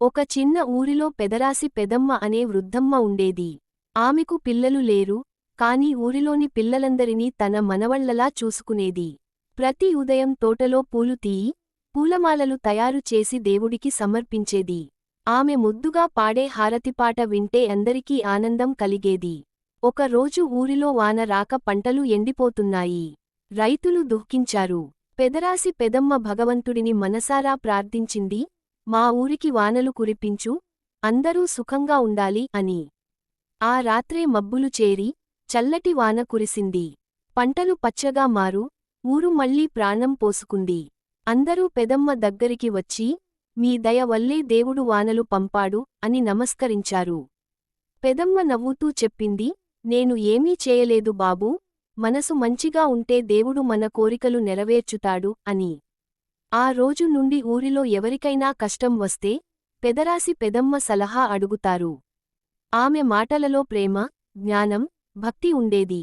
ఒక చిన్న ఊరిలో పెదరాసి పెదమ్మ అనే వృద్ధమ్మ ఉండేది. ఆమెకు పిల్లలు లేరు కాని ఊరిలోని పిల్లలందరినీ తన మనవళ్ళలా చూసుకునేది. ప్రతి ఉదయం తోటలో పూలు తీయి పూలమాలలు తయారు చేసి దేవుడికి సమర్పించేది. ఆమె ముద్దుగా పాడే హారతిపాట వింటే అందరికీ ఆనందం కలిగేది. ఒక రోజు ఊరిలో వాన రాక పంటలు ఎండిపోతున్నాయి. రైతులు దుఃఖించారు. పెదరాసి పెదమ్మ భగవంతుడిని మనసారా ప్రార్థించింది? మా ఊరికి వానలు కురిపించు అందరూ సుఖంగా ఉండాలి అని. ఆ రాత్రే మబ్బులు చేరి చల్లటి వాన కురిసింది. పంటలు పచ్చగా మారు ఊరు మళ్ళీ ప్రాణం పోసుకుంది. అందరూ పెదమ్మ దగ్గరికి వచ్చి మీ దయ వల్లే దేవుడు వానలు పంపాడు అని నమస్కరించారు. పెదమ్మ నవ్వుతూ చెప్పింది నేను ఏమీ చేయలేదు బాబూ మనసు మంచిగా ఉంటే దేవుడు మన కోరికలు నెరవేర్చుతాడు అని. ఆ రోజు నుండి ఊరిలో ఎవరికైనా కష్టం వస్తే పెదరాసి పెదమ్మ సలహా అడుగుతారు. ఆమె మాటలలో ప్రేమ జ్ఞానం భక్తి ఉండేది.